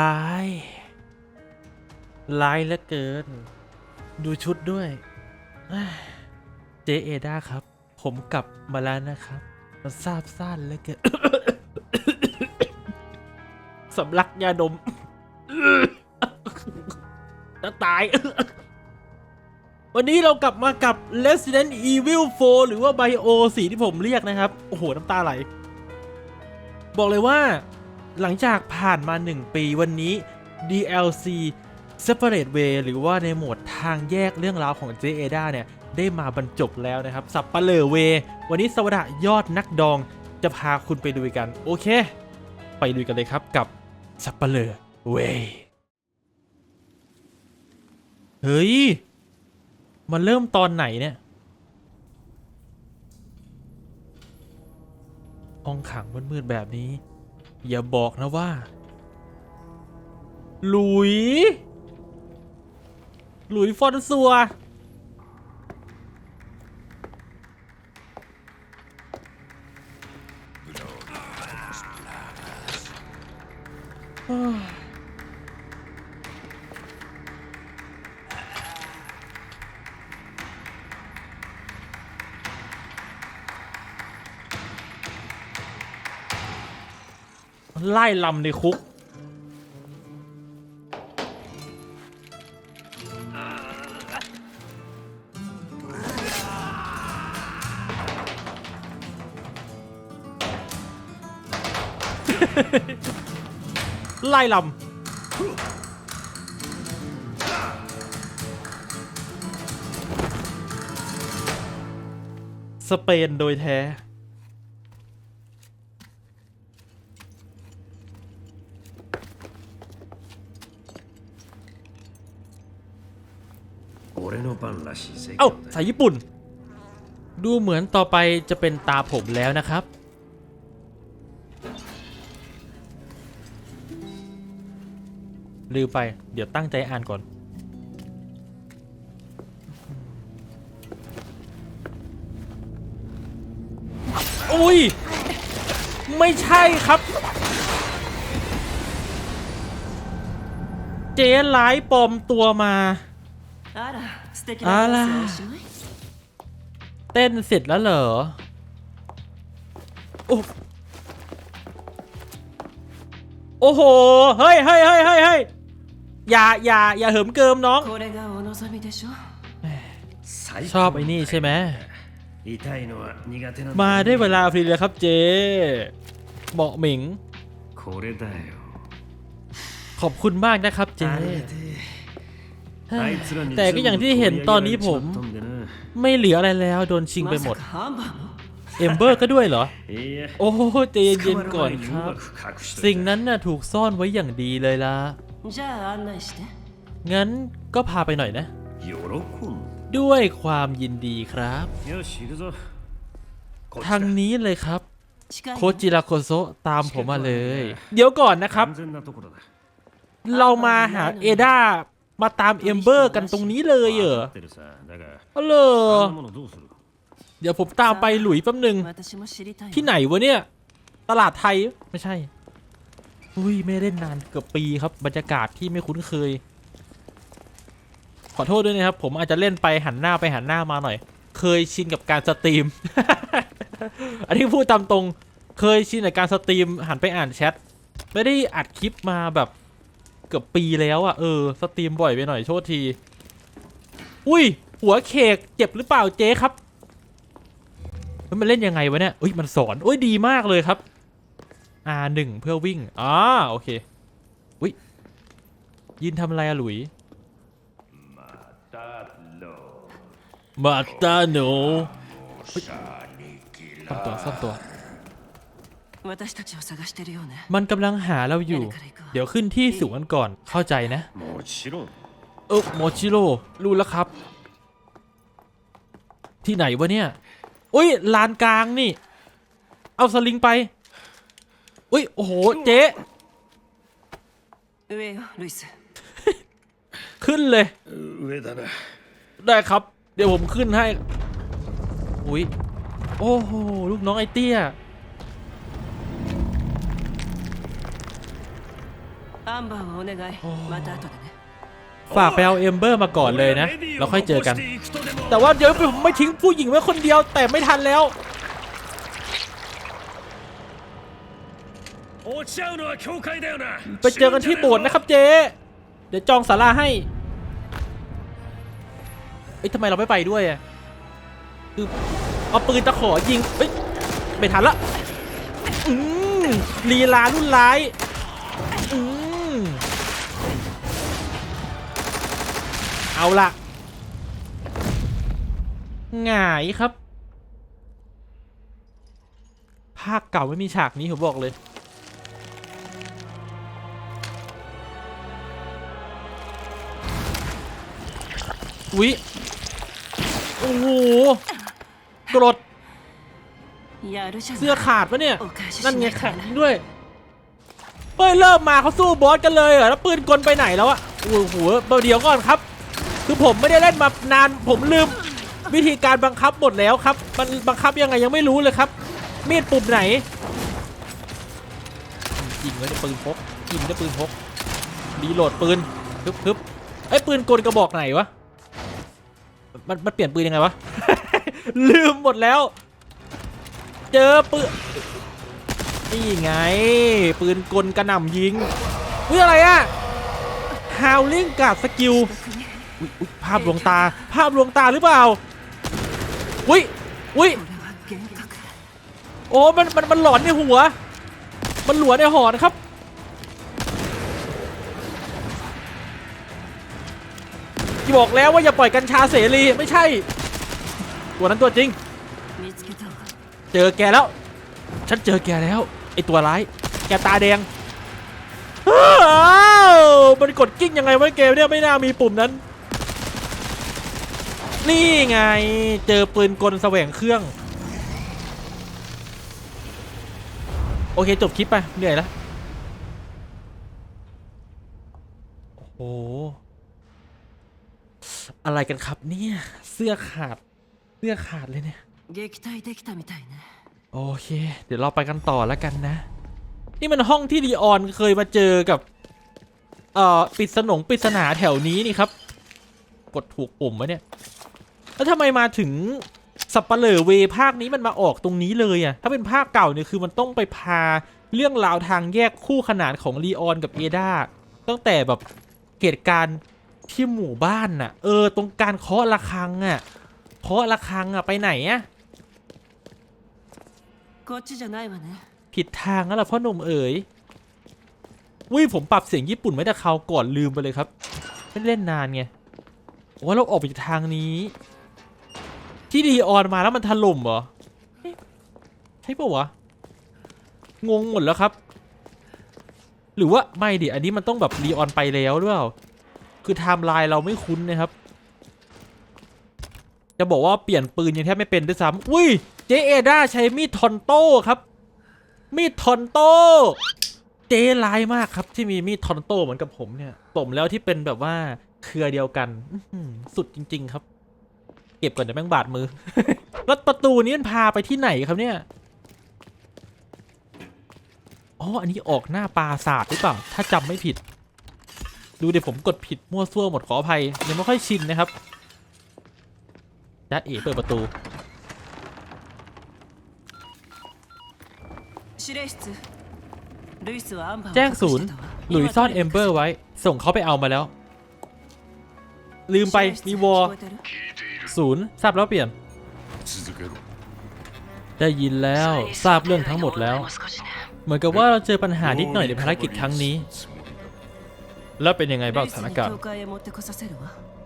ร้าย ร้ายเหลือเกิน ดูชุดด้วยเจเอดาครับ ผมกลับมาแล้วนะครับมันซาบซ่านเหลือเกินสำลักยาดมจะตาย วันนี้เรากลับมากับ Resident Evil 4 หรือว่า Bio สีที่ผมเรียกนะครับ โอ้โห น้ำตาไหล บอกเลยว่า หลังจากผ่านมา 1 ปีวันนี้ DLC Separate Way หรือว่าในโหมดทางแยกเรื่องราวของ j a d a เนี่ย ได้มาบรรจบแล้วนะครับ สับปะเลอเว วันนี้สวัสดยอดนักดองจะพาคุณไปดูกัน โอเค ไปดูกันเลยครับกับสับปะเลอเว เฮ้ย มันเริ่มตอนไหนเนี่ยห้องขังมืดๆแบบนี้ อย่าบอกนะว่า หลุย หลุยฟอนซัวไล่ลำในคุก ไล่ลำสเปนโดยแท้ เอ้าสายญี่ปุ่น ดูเหมือนต่อไปจะเป็นตาผมแล้วนะครับ ลืมไป เดี๋ยวตั้งใจอ่านก่อน อุ้ย ไม่ใช่ครับเจ๊ร้ายปลอมตัวมา อะไรเต้นเสร็จแล้วเหรอโอ้โห เฮ้ยเฮ้ยเฮ้ยเฮ้ยเฮ้ยอย่าอย่าอย่าเหิมเกิมน้อง ชอบไอ้นี่ใช่ไหม มาได้เวลาฟรีเลยครับเจเบาะหมิง ขอบคุณมากนะครับเจ แต่ก็อย่างที่เห็นตอนนี้ผม ไม่เหลืออะไรแล้วโดนชิงไปหมด เอมเบอร์ก็ด้วยเหรอ โอ้ใจเย็นก่อนครับ สิ่งนั้นน่ะถูกซ่อนไว้อย่างดีเลยล่ะ งั้นก็พาไปหน่อยนะ ด้วยความยินดีครับ ทางนี้เลยครับ โคจิระโคโซตามผมมาเลย เดี๋ยวก่อนนะครับ เรามาหาเอดา มาตามเอมเบอร์กันตรงนี้เลยเหรอเอาเลเดี๋ยวผมตามไปหลุยแป๊บนึง ที่ไหนวะเนี่ย ตลาดไทยไม่ใช่อุ้ยไม่เล่นนานเกือบปีครับบรรยากาศที่ไม่คุ้นเคย ขอโทษด้วยนะครับ ผมอาจจะเล่นไปหันหน้าไปหันหน้ามาหน่อย เคยชินกับการสตรีม อันนี้พูดตามตรง เคยชินกับการสตรีมหันไปอ่านแชทไม่ได้อัดคลิปมาแบบ เกือบปีแล้วอะ่ะเออสตรีมบ่อยไปหน่อยโทษที อุ้ย หัวเคกเจ็บหรือเปล่าเจ๊ครับเฮ้ยมันเล่นยังไงวะเนี่ยอุ้ยมันสอนอุ้ยดีมากเลยครับ R1 เพื่อวิ่งอ่าโอเคอุ้ยยินทำอะไรอะหลุยมาตาโนเฮ้ยซ่อมตัวซ่อมตัว มันกำลังหาเราอยู่ เดี๋ยวขึ้นที่สูงกันก่อน เข้าใจนะ เออโมชิโร่รู้แล้วครับ ที่ไหนวะเนี่ย อุ้ยลานกลางนี่ เอาสลิงไป อุ้ยโอ้โห เจ๊ขึ้นเลย ได้ครับ เดี๋ยวผมขึ้นให้ อุ้ยโอ้โห ลูกน้องไอเตี้ย アンバーをお願いまた後でね ฝากไปเอาเอมเบอร์มาก่อนเลยนะ 俺はレディーを แล้วค่อยเจอกัน 残していくとでも แต่ว่าเดี๋ยวผมไม่ทิ้งผู้หญิงไว้คนเดียว แต่ไม่ทันแล้ว 落ち合うのは教会だよな ไปเจอกันที่โบสถ์นะครับเจ๊ เดี๋ยวจองศาลาให้ เอ้ยทำไมเราไม่ไปด้วยอ่ะคือเอาปืนตะขอยิงเอ้ยไม่ทันละ อืมลีลารุ่นร้าย เอาละหงายครับ ภาคเก่าไม่มีฉากนี้ผมบอกเลยอุ๊ยโอ้โหกรดเสื้อขาดปะเนี่ย นั่นไงขาดด้วยเฮ้ยเริ่มมาเขาสู้บอสกันเลยเหรอแล้วปืนกลไปไหนแล้วอะโอ้โหเบอเดียวก่อนครับ คือผมไม่ได้เล่นมานานผมลืมวิธีการบังคับหมดแล้วครับ มันบังคับยังไงยังไม่รู้เลยครับ มีดปุ่มไหนยิงแล้วปืนพกยิงแล้วปืนพกรีโหลดปืนฮึบฮึบไอ้ปืนกลกระบอกไหนวะมันมันเปลี่ยนปืนยังไงวะลืมหมดแล้ว เจอปืนนี่ไง ปืนกลกระหน่ำยิงอุ้ยอะไรอะฮาวลิงกับสกิล ภาพลวงตา ภาพลวงตาหรือเปล่า อุ้ยอุ้ยโอ้มันมันมันหลอนในหัว มันหลวนในหอนครับ ที่บอกแล้วว่าอย่าปล่อยกัญชาเสรีไม่ใช่ ตัวนั้นตัวจริง เจอแกแล้ว ฉันเจอแกแล้วไอตัวร้าย แกตาแดงมันกดกิ้งยังไงวะเกมเนี่ยไม่น่ามีปุ่มนั้น นี่ไง เจอปืนกลแสวงเครื่อง โอเค จบคลิปไป เหนื่อยแล้ว โอ้โห อะไรกันครับเนี่ย เสื้อขาด เสื้อขาดเลยเนี่ย 撃退できたみたいね โอเค เดี๋ยวเราไปกันต่อแล้วกันนะ นี่มันห้องที่ดีออนเคยมาเจอกับ เอ่อปริศนงปริศนาแถวนี้นี่ครับ กดถูกปุ่มวะเนี่ย แล้วทำไมมาถึงสับปะเหร่อเวภาคนี้มันมาออกตรงนี้เลยอะถ้าเป็นภาคเก่าเนี่ยคือมันต้องไปพาเรื่องราวทางแยกคู่ขนานของลีออนกับเอดาตั้งแต่แบบเหตุการณ์ที่หมู่บ้านน่ะ เออ ตรงการเคาะระฆังอะเคาะระฆังอะไปไหนอะผิดทางแล้วล่ะพ่อหนุ่มเอ๋ยวุ้ยผมปรับเสียงญี่ปุ่นไม่แต่เขาก่อนลืมไปเลยครับ ไม่เล่นนานไงว่าเราออกไปทางนี้ ที่ดีออนมาแล้วมันถล่มเหรอใช่ปะวะงงหมดแล้วครับ หรือว่าไม่ดิอันนี้มันต้องแบบรีออนไปแล้วหรือเปล่าคือไทม์ไลน์เราไม่คุ้นนะครับ จะบอกว่าเปลี่ยนปืนยังแทบไม่เป็นด้วยซ้ำอุ้ยเจเอด้าใช้มีดทอนโต้ครับ มีดทอนโต้เจร้ายมากครับที่มีมีดทอนโต้เหมือนกับผมเนี่ยสมแล้วที่เป็นแบบว่าเครือเดียวกันสุดจริง ๆ ครับ เก็บก่อนเดี๋ยวแม่งบาดมือ รถประตูนี้มันพาไปที่ไหนครับเนี่ย อ๋อ อันนี้ออกหน้าปราสาสหรือเปล่า ถ้าจำไม่ผิด ดูเดี๋ยวผมกดผิดมั่วซั่วหมดขออภัยยังไม่ค่อยชินนะครับจ้าเอ๋เปิดประตูแจ้งศูนย์หลุยซ่อนเอมเบอร์ไว้ ส่งเขาไปเอามาแล้ว ลืมไปมีวอ ศูนย์ทราบแล้วเปลี่ยน ได้ยินแล้วทราบเรื่องทั้งหมดแล้ว เหมือนกับว่าเราเจอปัญหานิดหน่อยในภารกิจครั้งนี้ แล้วเป็นยังไงบ้างสถานการณ์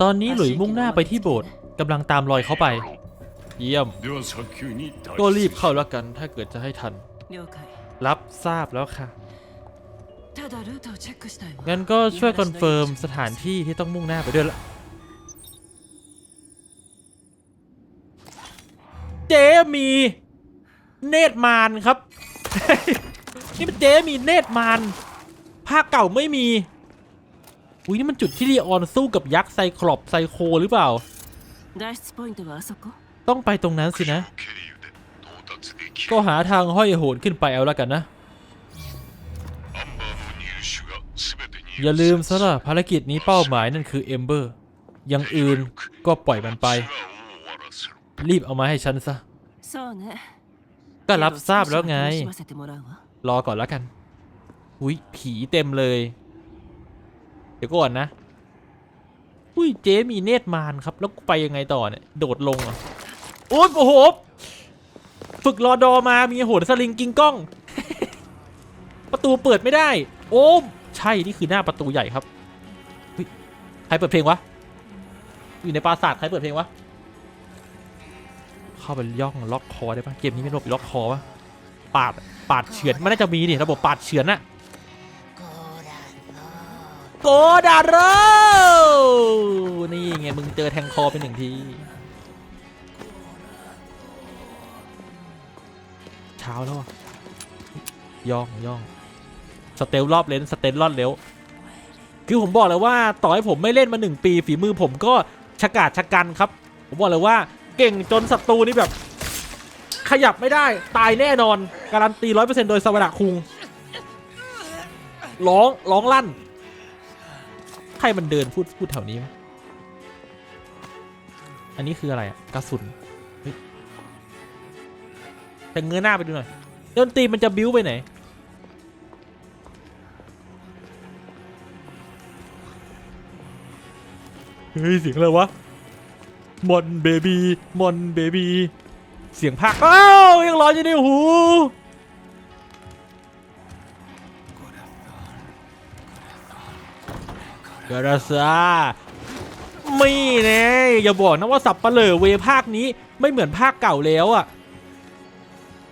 ตอนนี้หลุยมุ่งหน้าไปที่โบสถ์กำลังตามรอยเขาไป เยี่ยม ก็รีบเข้าแล้วกันถ้าเกิดจะให้ทัน รับทราบแล้วค่ะ งั้นก็ช่วยคอนเฟิร์มสถานที่ที่ต้องมุ่งหน้าไปด้วยละ เจมีเนตรมานครับ นี่มันเจมีเนตรมานภาคเก่าไม่มีอุ้ยนี่มันจุดที่ลีออนสู้กับยักษ์ไซคลอบไซโคหรือเปล่า ต้องไปตรงนั้นสินะ ก็หาทางห้อยโหนขึ้นไปเอาแล้วกันนะ อย่าลืมซะล่ะภารกิจนี้เป้าหมายนั่นคือเอมเบอร์ยังอื่นก็ปล่อยมันไป รีบเอามาให้ฉันซะ ก็รับทราบแล้วไง รอก่อนแล้วกัน อุ้ยผีเต็มเลย เดี๋ยวก่อนนะ อุ้ยเจมีเนตมานครับ แล้วไปยังไงต่อเนี่ย โดดลงอะโอ้ยโอ้โห ฝึกรอดอมา มีโหดสลิงกิงก้อง ประตูเปิดไม่ได้ โอ้ใช่ นี่คือหน้าประตูใหญ่ครับ ใครเปิดเพลงวะ อยู่ในปราสาทใครเปิดเพลงวะ เข้าไปย่องล็อกคอได้ปะเกมนี้ไม่ระบบล็อกคอปะปาดปาดเฉือนมันน่าจะมีดิระบบปาดเฉือนน่ะโกดาโรนี่ไงมึงเจอแทงคอไปหนึ่งทีเช้าแล้วอะย่องย่องสเตลรอบเลนสเตลรอดเร็วคือผมบอกเลยว่าต่อให้ผมไม่เล่นมาหนึ่งปีฝีมือผมก็ชะกาดชะกันครับ ผมบอกเลยว่า เก่งจนศัตรูนี่แบบ ขยับไม่ได้ตายแน่นอน การันตีร้อยเปอร์เซ็นต์โดยสวรรคุงร้องร้องลั่น ใครมันเดินพูดพูดแถวนี้วะอันนี้คืออะไรอะกระสุนแต่เงื้อหน้าไปดูหน่อยดนตรีมันจะบิ้วไปไหน เฮ้ยเสียงอะไรวะ มอนเบบีมอนเบบีเสียงภาคอ้าวยังร้อนอยู่ในหูกราซาไม่แน่อย่าบอกนะว่าสับปเหร่อเวภาคนี้ไม่เหมือนภาคเก่าแล้วอะ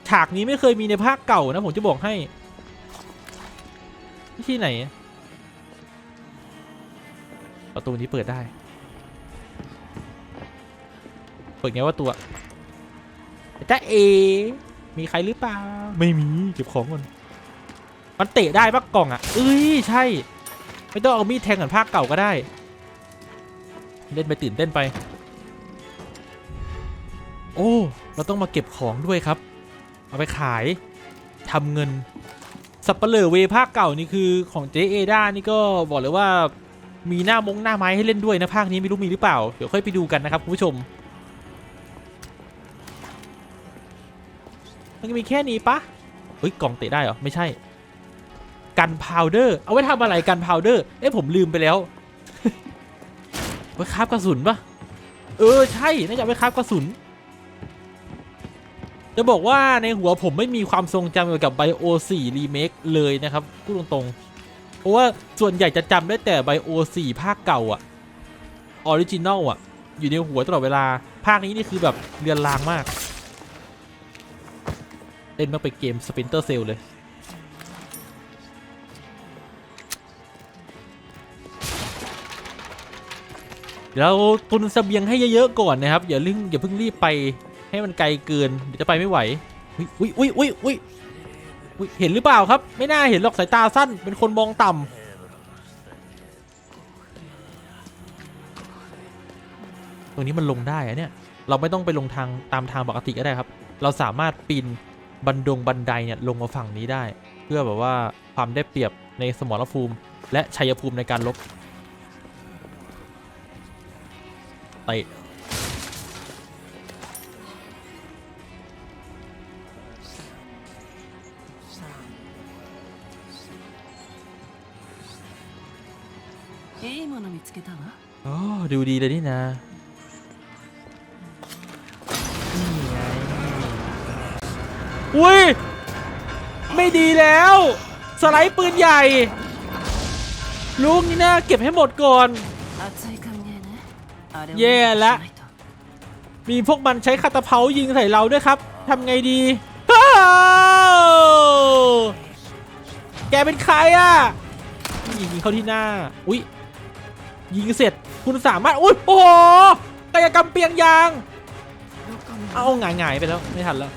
ฉากนี้ไม่เคยมีในภาคเก่านะผมจะบอกให้ ที่ไหน ประตูนี้เปิดได้ เปิดไงว่าตัวจ้าเอ มีใครหรือเปล่า ไม่มี เก็บของก่อนมันเตะได้ปะกล่องอะเอ้ยใช่ ไม่ต้องเอามีดแทงเหมือนภาคเก่าก็ได้ เล่นไปตื่นเต้นไป โอ้ เราต้องมาเก็บของด้วยครับ เอาไปขายทำเงิน สับเปลือเวภาคเก่านี่คือของเจเอด้านี่ก็บอกเลยว่ามีหน้ามงหน้าไม้ให้เล่นด้วยนะภาคนี้ไม่รู้มีหรือเปล่า เดี๋ยวค่อยไปดูกันนะครับคุณผู้ชม มันจะมีแค่นี้ปะเฮ้ยกล่องเตะได้เหรอ ไม่ใช่ กันพาวเดอร์ เอาไว้ทำอะไรกันพาวเดอร์ เอ้ผมลืมไปแล้วไว้คาบกระสุนปะเออใช่น่าจะไว้คาบกระสุน จะบอกว่าในหัวผมไม่มีความทรงจำเกี่ยวกับ Bio 4 Remake เลยนะครับพูดตรงๆ เพราะว่าส่วนใหญ่จะจำได้แต่ Bio 4ภาคเก่าอะออริจินอลอะอยู่ในหัวตลอดเวลา ภาคนี้นี่คือแบบเรือนรางมาก เล่นมาเป็นเกม Splinter Cell เลย เดี๋ยวเราตุนเสบียงให้เยอะๆก่อนนะครับ อย่าลึ่งอย่าเพิ่งรีบไปให้มันไกลเกินเดี๋ยวจะไปไม่ไหวอุ้ยอุ้ยอุ้ยอุ้ยอุ้ยอุ๊ยเห็นหรือเปล่าครับ ไม่น่าเห็นหรอกสายตาสั้น เป็นคนมองต่ำตรงนี้มันลงได้อะเนี่ย เราไม่ต้องไปลงทางตามทางปกติก็ได้ครับ เราสามารถปีน บันดงบันไดเนี่ยลงมาฝั่งนี้ได้ เพื่อแบบว่าความได้เปรียบในสมรภูมิ และชัยภูมิในการลบไปอ๋อดูดีเลยนี่นะ อุ้ย ไม่ดีแล้ว สไลด์ปืนใหญ่ ลูกนี่นะเก็บให้หมดก่อน เย่แล้วมีพวกมันใช้คาตาเพายิงใส่เราด้วยครับทำไงดีแกเป็นใครอะยิงเข้าที่หน้า อุ้ยยิงเสร็จคุณสามารถอุ้ยโอ้โหกายกรรมเปียงยาง เอาหงายๆไปแล้ว ไม่ทันแล้ว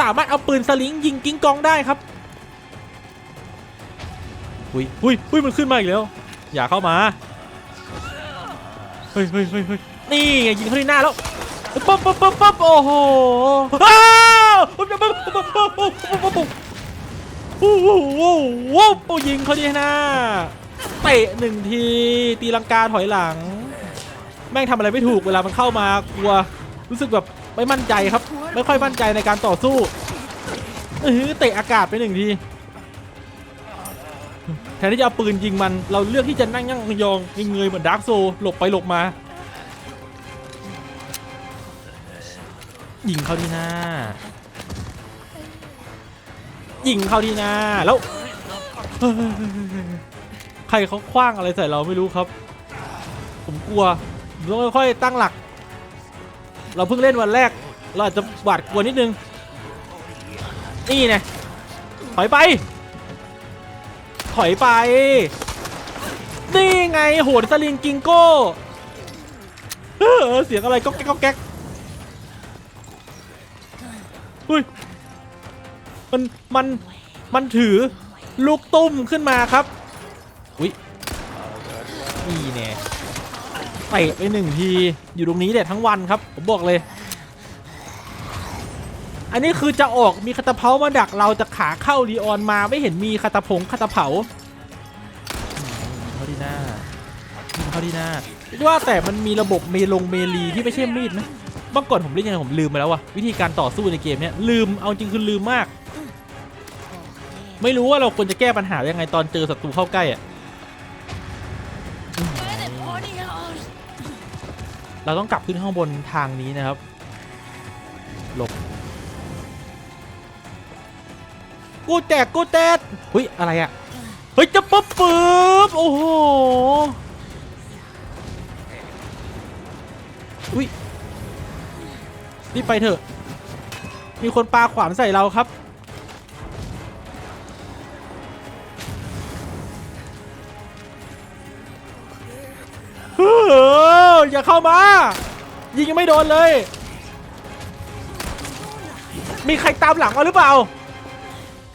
สามารถเอาปืนสลิงยิงกิ้งกองได้ครับหุยหุยหุยมันขึ้นมาอีกแล้ว อย่าเข้ามาเฮ้ยเฮ้ยเฮ้ยเฮ้ยนี่ยิงเขาที่หน้าแล้วปั๊บปั๊บปั๊บปั๊บโอ้โหอ้าวปั๊บปั๊บปั๊บปั๊บปั๊บปั๊บปั๊บโอ้โหโอ้โหยิงเขาดีหน้าเตะหนึ่งทีตีลังกาถอยหลัง แม่งทำอะไรไม่ถูกเวลามันเข้ามากลัวรู้สึกแบบ ไม่มั่นใจครับ ไม่ค่อยมั่นใจในการต่อสู้เออเตะอากาศไปหนึ่งทีแทนที่จะเอาปืนยิงมันเราเลือกที่จะนั่งยั่งยองเงยเหมือนดาร์กโซหลบไปหลบมายิงเข้าที่หน้ายิงเข้าที่หน้าแล้วใครเขาคว้างอะไรใส่เราไม่รู้ครับ ผมกลัวผมต้องค่อยๆตั้งหลัก เราเพิ่งเล่นวันแรก เราอาจจะหวาดกลัวนิดนึง นี่ไงถอยไป ถอยไป นี่ไงโหดสลิงกิงโก้เสียงอะไรก็แก๊กก็แก๊กเฮ้ยมันมันมันถือลูกตุ้มขึ้นมาครับ อุ้ยนี่แน่ ตะไปหนึ่งทีอยู่ตรงนี้เด็ดทั้งวันครับ ผมบอกเลย อันนี้คือจะออกมีคาตาเพามาดักเราจะขาเข้ารีออนมาไม่เห็นมีคาตาผงคาตาเผาอืมเข้าที่หน้ายิงเข้าที่หน้าว่าแต่มันมีระบบเมลงเมลีที่ไม่ใช่มีดนะเมื่อก่อนผมเล่นยังไงผมลืมไปแล้วว่ะวิธีการต่อสู้ในเกมเนี้ยลืมเอาจริงคือลืมมาก ไม่รู้ว่าเราควรจะแก้ปัญหายังไงตอนเจอศัตรูเข้าใกล้อะ เราต้องกลับขึ้นข้างบนทางนี้นะครับหลบกูแจกกูแจกเฮ้ยอะไรอะเฮ้ยจะปุ๊บปุ๊บโอ้โหอุ้ยรีบไปเถอะ มีคนปาขวานใส่เราครับ เฮ้ อย่าเข้ามา ยิงยังไม่โดนเลย มีใครตามหลังมาหรือเปล่า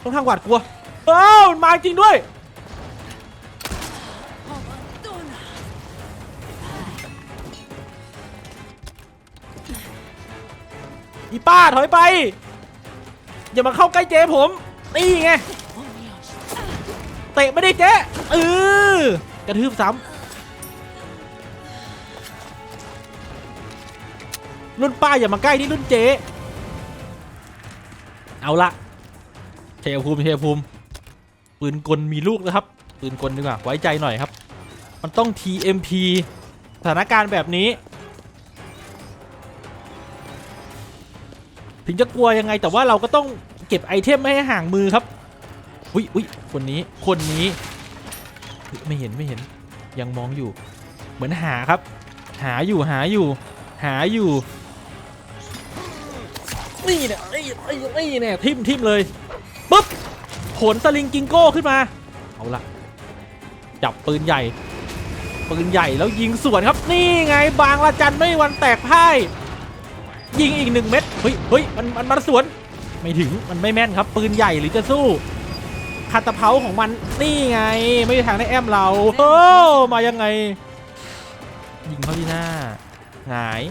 ต้องทางหวาดกลัวเอ้ามันมาจริงด้วย อีป้าถอยไป อย่ามาเข้าใกล้เจ๊ผมนี่ไงเตะไม่ได้เจ๊เออกระทืบซ้ำ รุ่นป้าอย่ามาใกล้นี่รุ่นเจ๊เอาละเทภูมิเทภูมิปืนกลมีลูกนะครับปืนกลดีกว่าไว้ใจหน่อยครับ มันต้อง TMP สถานการณ์แบบนี้ ถึงจะกลัวยังไงแต่ว่าเราก็ต้องเก็บไอเทมไม่ให้ห่างมือครับอุ้ยอุ้ยคนนี้คนนี้ไม่เห็นไม่เห็นยังมองอยู่ เหมือนหาครับ หาอยู่หาอยู่ หาอยู่ นี่เนี่ยไอ้ไอ้ไอ้เนี่ยทิมทิมเลยปุ๊บผลสลิงกิงโก้ขึ้นมา เอาละจับปืนใหญ่ ปืนใหญ่แล้วยิงสวนครับ นี่ไงบางละจันไม่วันแตกพ่ายยิงอีกหนึ่งเม็ดเฮ้ยเฮ้ยมันมันมันสวน ไม่ถึงมันไม่แม่นครับ ปืนใหญ่หรือจะสู้คาตาเพาของมันนี่ไง ไม่มีทางได้แอมเราโอ้มายังไง ยิงเข้าที่หน้าหาย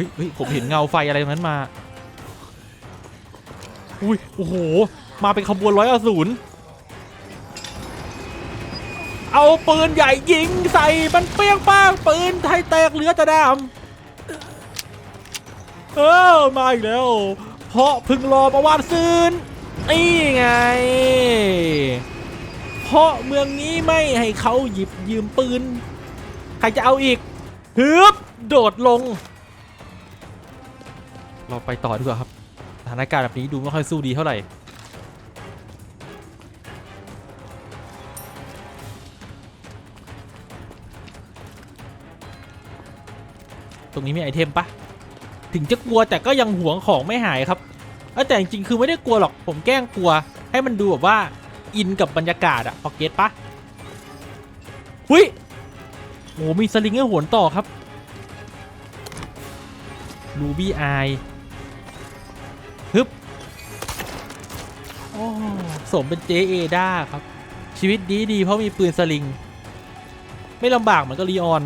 ฮ้ยเฮ้ยผมเห็นเงาไฟอะไรนั้นมา อุ้ย โอ้โห มาเป็นขบวนร้อยอสูรเอาปืนใหญ่ยิงใส่มันเปรี้ยงป้างปืนไทยแตกเหลือแต่ดำเออมาอีกแล้ว เพราะพึงรอประวัติซืนนี่ไง เพราะเมืองนี้ไม่ให้เขาหยิบยืมปืน ใครจะเอาอีกฮึบโดดลง เราไปต่อดีกว่าครับสถานการณ์แบบนี้ดูไม่ค่อยสู้ดีเท่าไหร่ตรงนี้มีไอเทมปะถึงจะกลัวแต่ก็ยังหวงของไม่หายครับแต่จริงๆคือไม่ได้กลัวหรอกผมแกล้งกลัว ให้มันดูแบบว่าอินกับบรรยากาศอะพอเก็ตปะหุยโอ้มีสลิงให้โหนต่อครับรูบี้อ สมเป็นเจเอด้าครับ ชีวิตดีดีเพราะมีปืนสลิง ไม่ลำบากเหมือนกับลีออน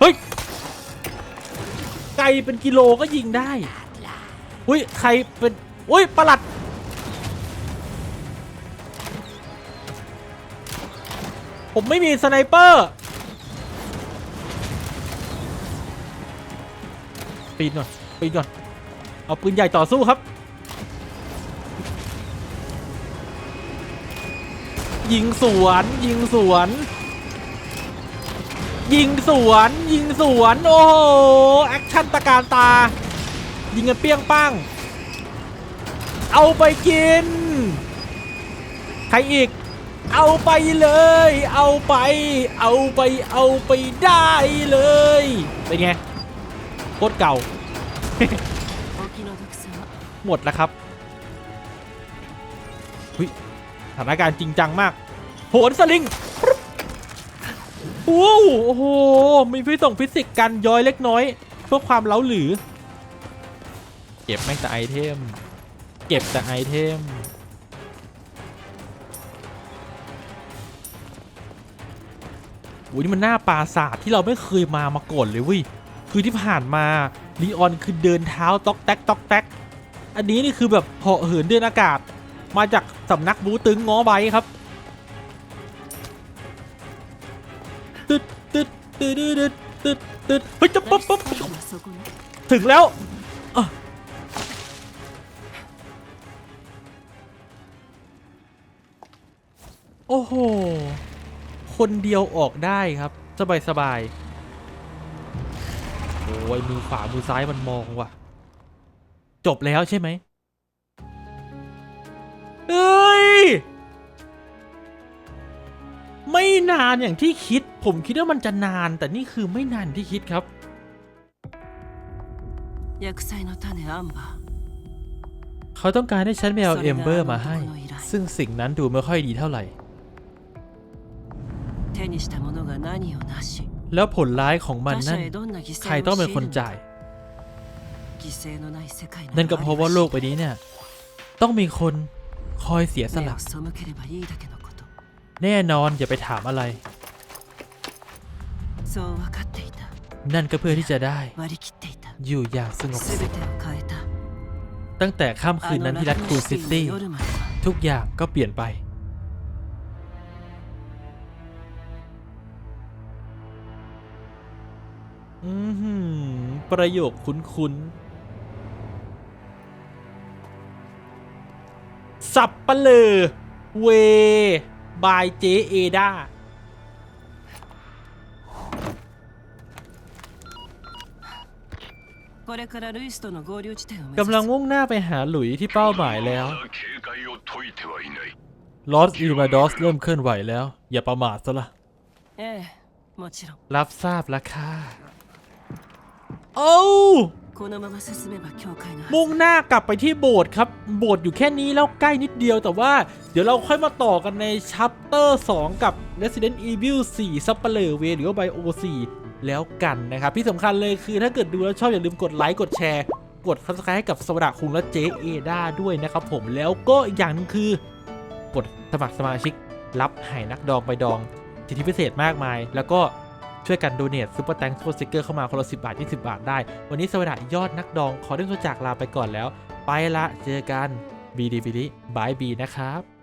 เฮ้ย ไกลเป็นกิโลก็ยิงได้อุ้ย ใครเป็นอุ้ยประหลัดผมไม่มีสไนเปอร์ ปีนก่อนปีนก่อนเอาปืนใหญ่ต่อสู้ครับ ยิงสวนยิงสวน ยิงสวน ยิงสวน โอ้โหแอคชั่นตะการตา ยิงกันเปี้ยงป้างเอาไปกิน ใครอีก เอาไปเลย เอาไป เอาไป เอาไปได้เลย เป็นไง โคตรเก่า หมดแล้วครับหุยสถานการณ์จริงจังมาก โหนสลิงโอ้โห มีพิส่งฟิสิกส์กันย้อยเล็กน้อย เพื่อความเล้าหรือ เก็บแม่งแต่ไอเทม เก็บแต่ไอเทมโอ้ยนี่มันหน้าปราสาทที่เราไม่เคยมามาก่อนเลยวิ คือที่ผ่านมาลีออนคือเดินเท้าต๊อกแต๊กต๊อกแต๊กอันนี้นี่คือแบบเหาะเหินเดินอากาศ มาจากสำนักบูตึงง้อใบครับตึ๊ดตึ๊ดตึ๊ดตึ๊ดตึ๊ดตึ๊เฮ้ยจะปุ๊บปุ๊บถึงแล้วโอ้โห คนเดียวออกได้ครับ สบายสบาย โอ้ยมือขวามือซ้ายมันมองว่ะ จบแล้วใช่ไหมเอ้ย ไม่นานอย่างที่คิด ผมคิดว่ามันจะนาน แต่นี่คือไม่นานที่คิดครับ 薬剤の種アンバー เขาต้องการให้ฉันไปเอา それが เอมเบอร์มาให้ あの男の依頼 ซึ่งสิ่งนั้นดูไม่ค่อยดีเท่าไหร่ 手にしたものが何をなし แล้วผลร้ายของมันนั่นใครต้องเป็นคนจ่าย นั่นก็เพราะว่าโลกใบนี้เนี่ย ต้องมีคนคอยเสียสละ แน่นอนอย่าไปถามอะไร นั่นก็เพื่อที่จะได้ อยู่อย่างสงบสุขตั้งแต่ค่ำคืนนั้นที่รัฐคูซิตี้ ทุกอย่างก็เปลี่ยนไปืมประโยคคุ้นๆ สับปะเลอเว บายเจเอดากำลังมุ่งหน้าไปหาหลุยที่เป้าหมายแล้วลอสอิมาดอสเริ่มเคลื่อนไหวแล้ว อย่าประมาทซะละรับทราบแล้วค่ะ เอ้มุ่งหน้ากลับไปที่โบสถ์ครับ โบสถ์อยู่แค่นี้แล้วใกล้นิดเดียวแต่ว่าเดี๋ยวเราค่อยมาต่อกันในชัปเตอร์ 2 กับ Resident Evil 4 ซัปเปลเวหรือว่าไบโอ4แล้วกันนะครับ ที่สำคัญเลยคือถ้าเกิดดูแล้วชอบอย่าลืมกดไลค์กดแชร์ กด Subscribe ให้กับสวดาคุงและเจเอด้าด้วยนะครับผมแล้วก็อีกอย่างนึงคือกดสมัครสมาชิกรับไห่นักดองไปดองสิทธิพิเศษมากมาย แล้วก็ ช่วยกันโดเนทซุปเปอร์แตงซูเปอร์สติกเกอร์เข้ามาคนละสิบาท 20 บาทได้ วันนี้สวัสดียอดนักดอง ขอเรื่องตัวจากลาไปก่อนแล้ว ไปละเจอกันบีดีบีดีบายบีนะครับ